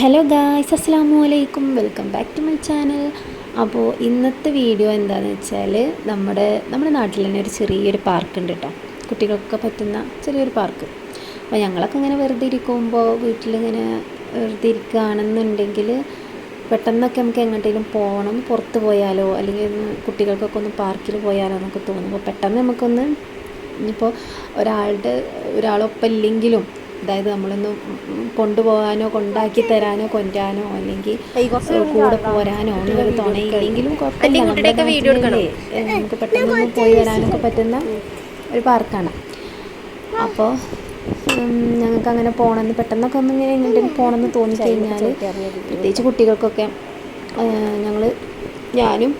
Hello guys അസ്സാം വലൈക്കും welcome back to my channel അപ്പോൾ ഇന്നത്തെ വീഡിയോ എന്താണെന്ന് വെച്ചാൽ നമ്മുടെ നമ്മുടെ നാട്ടിൽ തന്നെ ഒരു ചെറിയൊരു പാർക്ക് ഉണ്ട് കേട്ടോ കുട്ടികൾക്കൊക്കെ പറ്റുന്ന ചെറിയൊരു പാർക്ക് അപ്പോൾ ഞങ്ങളൊക്കെ ഇങ്ങനെ വെറുതെ ഇരിക്കുമ്പോൾ വീട്ടിലിങ്ങനെ വെറുതെ ഇരിക്കുകയാണെന്നുണ്ടെങ്കിൽ പെട്ടെന്നൊക്കെ നമുക്ക് എങ്ങോട്ടേലും പോകണം പുറത്ത് പോയാലോ അല്ലെങ്കിൽ കുട്ടികൾക്കൊക്കെ ഒന്ന് പാർക്കിൽ പോയാലോ എന്നൊക്കെ തോന്നും അപ്പോൾ പെട്ടെന്ന് നമുക്കൊന്ന് ഇനിയിപ്പോൾ ഒരാളുടെ ഒരാളൊപ്പം ഇല്ലെങ്കിലും അതായത് നമ്മളൊന്ന് കൊണ്ടുപോകാനോ കൊണ്ടാക്കി തരാനോ കൊണ്ടാനോ അല്ലെങ്കിൽ കൂടെ പോരാനോ ഒരു തുണയില്ലെങ്കിലും കുഴപ്പമില്ല. നമ്മുടെ നാട്ടിലല്ലേ, ഏ, നമുക്ക് പെട്ടെന്ന് പോയി വരാനൊക്കെ പറ്റുന്ന ഒരു പാർക്കാണ്. അപ്പോൾ ഞങ്ങൾക്ക് അങ്ങനെ പോകണമെന്ന് പെട്ടെന്നൊക്കെ ഒന്ന് ഇങ്ങനെ എങ്ങോട്ടും പോകണമെന്ന് തോന്നിക്കഴിഞ്ഞാൽ പ്രത്യേകിച്ച് കുട്ടികൾക്കൊക്കെ ഞങ്ങൾ ഞാനും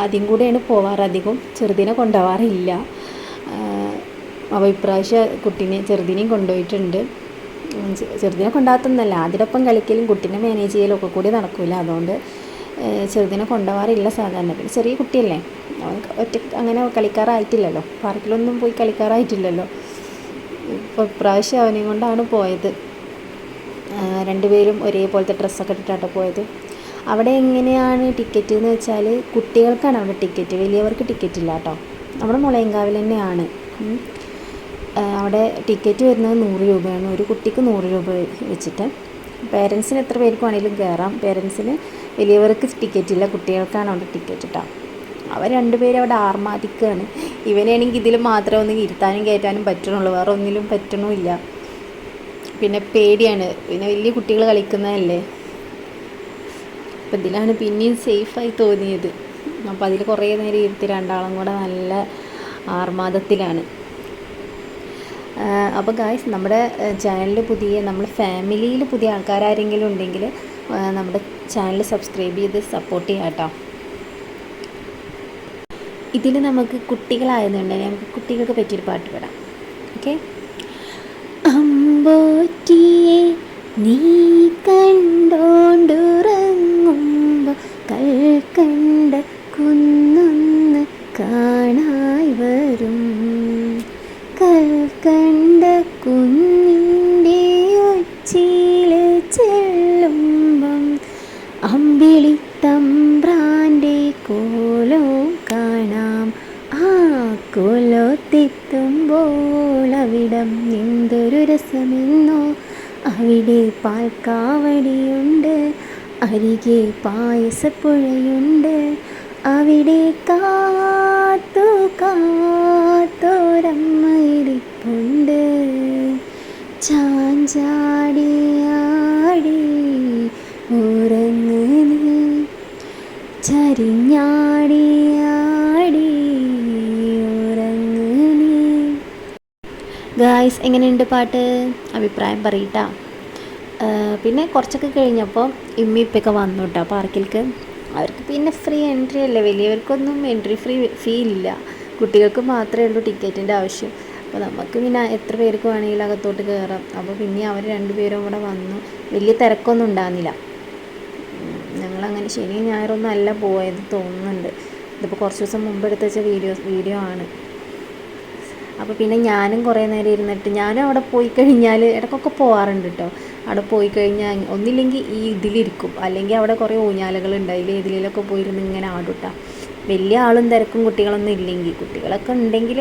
ആദ്യം കൂടെയാണ് പോവാറ്. അധികം ചെറുതിനെ കൊണ്ടുപോകാറില്ല അപ്പോൾ ഇപ്രാവശ്യം കുട്ടീനെ ചെറുതിനെയും കൊണ്ടുപോയിട്ടുണ്ട്. ചെറുതിനെ കൊണ്ടാകത്തൊന്നല്ല അതിനൊപ്പം കളിക്കലും കുട്ടീനെ മാനേജ് ചെയ്യലും ഒക്കെ കൂടി നടക്കില്ല അതുകൊണ്ട് ചെറുതിനെ കൊണ്ടുപോകാറില്ല സാധാരണ. പിന്നെ ചെറിയ കുട്ടിയല്ലേ. അവൻ ഒറ്റ അങ്ങനെ കളിക്കാറായിട്ടില്ലല്ലോ. പാർക്കിലൊന്നും പോയി കളിക്കാറായിട്ടില്ലല്ലോ. ഇപ്പോൾ ഇപ്രാവശ്യം അവനെയും കൊണ്ടാണ് പോയത്. രണ്ടുപേരും ഒരേപോലത്തെ ഡ്രസ്സൊക്കെ ഇട്ടിട്ടാണ് പോയത്. അവിടെ എങ്ങനെയാണ് ടിക്കറ്റ് എന്ന് വെച്ചാൽ കുട്ടികൾക്കാണ് അവിടെ ടിക്കറ്റ്. വലിയവർക്ക് ടിക്കറ്റ് ഇല്ല കേട്ടോ നമ്മുടെ മുളയങ്കാവിൽ തന്നെയാണ്. അവിടെ ടിക്കറ്റ് വരുന്നത് നൂറ് രൂപയാണ്. ഒരു കുട്ടിക്ക് നൂറ് രൂപ വെച്ചിട്ട്. പേരൻസിന് എത്ര പേർക്ക് വേണമെങ്കിലും കയറാം പേരൻസിന് വലിയവർക്ക് ടിക്കറ്റ് ഇല്ല. കുട്ടികൾക്കാണ് അവിടെ ടിക്കറ്റ് കേട്ടോ അവർ രണ്ടുപേരും അവിടെ ആർമാതിക്കുകയാണ് ഇവനാണെങ്കിൽ ഇതിൽ മാത്രമേ ഒന്ന് ഇരുത്താനും കയറ്റാനും പറ്റണുള്ളൂ. വേറെ ഒന്നിലും പറ്റണമില്ല. പിന്നെ പേടിയാണ്. പിന്നെ വലിയ കുട്ടികൾ കളിക്കുന്നതല്ലേ? അപ്പം ഇതിലാണ് പിന്നെയും സേഫായി തോന്നിയത്. അപ്പോൾ അതിൽ കുറേ നേരം ഇരുത്തി രണ്ടാളും കൂടെ നല്ല ആർമാദത്തിലാണ്. അപ്പോൾ ഗായ്സ് നമ്മുടെ ചാനലിൽ പുതിയ നമ്മുടെ ഫാമിലിയിൽ പുതിയ ആൾക്കാരാരെങ്കിലും ഉണ്ടെങ്കിൽ നമ്മുടെ ചാനൽ സബ്സ്ക്രൈബ് ചെയ്ത് സപ്പോർട്ട് ചെയ്യാം കേട്ടോ. ഇതിൽ നമുക്ക് കുട്ടികളായതുകൊണ്ടുതന്നെ നമുക്ക് കുട്ടികൾക്ക് പറ്റിയൊരു പാട്ട് പാടാം. ഓക്കെ അമ്പോറ്റിയെ നീ കണ്ടോണ്ടുറങ്ങുമ്പോൾ അമ്പിളി തമ്പ്രാന്റെ കോലോ കാണാം. ആ കോലോത്തെത്തുമ്പോൾ അവിടം എന്തൊരു രസമെന്നോ. അവിടെ പാൽക്കാവടിയുണ്ട് അരികെ പായസപ്പുഴയുണ്ട്. അവിടെ കാത്തു കാത്തോരമ്മയിരിപ്പുണ്ട് ചാഞ്ചാടി ഗായ്സ് എങ്ങനെയുണ്ട് പാട്ട്? അഭിപ്രായം പറയട്ടാ. പിന്നെ കുറച്ചൊക്കെ കഴിഞ്ഞപ്പോൾ ഇമ്മി ഇപ്പൊക്കെ വന്നു കേട്ടോ പാർക്കിലേക്ക് അവർക്ക് പിന്നെ ഫ്രീ എൻട്രി അല്ലേ? വലിയവർക്കൊന്നും എൻട്രി ഫ്രീ ഫീ ഇല്ല. കുട്ടികൾക്ക് മാത്രമേ ഉള്ളൂ ടിക്കറ്റിന്റെ ആവശ്യം. അപ്പോൾ നമുക്ക് പിന്നെ എത്ര പേർക്ക് വേണമെങ്കിലും അകത്തോട്ട് കയറാം അപ്പോൾ പിന്നെ അവർ രണ്ടുപേരും കൂടെ വന്നു. വലിയ തിരക്കൊന്നും ഉണ്ടാകുന്നില്ല ഞങ്ങളങ്ങനെ ശനിയും ഞായറൊന്നും അല്ല പോയത് തോന്നുന്നുണ്ട്. ഇതിപ്പോൾ കുറച്ച് ദിവസം മുമ്പ് എടുത്ത് വെച്ച വീഡിയോ വീഡിയോ ആണ്. അപ്പോൾ പിന്നെ ഞാനും കുറേ നേരം ഇരുന്നിട്ട് ഞാനും അവിടെ പോയി കഴിഞ്ഞാൽ ഇടയ്ക്കൊക്കെ പോകാറുണ്ട് കേട്ടോ അവിടെ പോയി കഴിഞ്ഞാൽ ഒന്നില്ലെങ്കിൽ ഈ ഇതിലിരിക്കും. അല്ലെങ്കിൽ അവിടെ കുറേ ഊഞ്ഞാലകളുണ്ട് അതിൽ ഇതിലൊക്കെ പോയിരുന്ന് ഇങ്ങനെ ആടുട്ടാ. വലിയ ആളും തിരക്കും കുട്ടികളൊന്നും ഇല്ലെങ്കിൽ. കുട്ടികളൊക്കെ ഉണ്ടെങ്കിൽ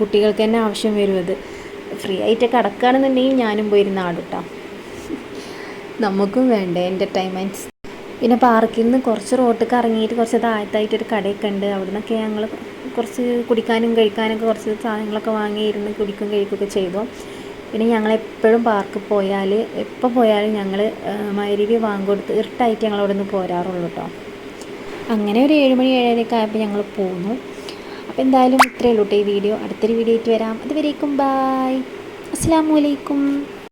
കുട്ടികൾക്ക് തന്നെ ആവശ്യം വരും അത്. ഫ്രീ ആയിട്ട് കിടക്കുകയാണെന്നുണ്ടെങ്കിൽ ഞാനും പോയിരുന്ന് ആടുട്ടാ. നമുക്കും വേണ്ടേ എന്റർടൈൻമെന്റ്സ് പിന്നെ പാർക്കിൽ നിന്ന് കുറച്ച് റോട്ടിൽ ഇറങ്ങിയിട്ട് കുറച്ച് താഴത്തായിട്ടൊരു കടയൊക്കെ ഉണ്ട്. അവിടെ നിന്നൊക്കെ ഞങ്ങൾ കുറച്ച് കുടിക്കാനും കഴിക്കാനൊക്കെ കുറച്ച് സാധനങ്ങളൊക്കെ വാങ്ങി ഇരുന്ന് കുടിക്കും കഴിക്കുകയൊക്കെ ചെയ്തു. പിന്നെ ഞങ്ങൾ എപ്പോഴും പാർക്കിൽ പോയാൽ എപ്പോൾ പോയാലും ഞങ്ങൾ മൈരീവി വാങ്ങിക്കൊടുത്ത് ഇരുട്ടായിട്ട് ഞങ്ങൾ അവിടെ നിന്ന് പോരാറുള്ളൂ കേട്ടോ അങ്ങനെ ഒരു ഏഴുമണി ഏഴരയൊക്കെ ആയപ്പോൾ ഞങ്ങൾ പോന്നു. അപ്പോൾ എന്തായാലും ഇത്രയേ ഉള്ളൂ കേട്ടോ ഈ വീഡിയോ. അടുത്തൊരു വീഡിയോ ആയിട്ട് വരാം. അതുവരേക്കും ബായ് അസ്സാം വലൈക്കും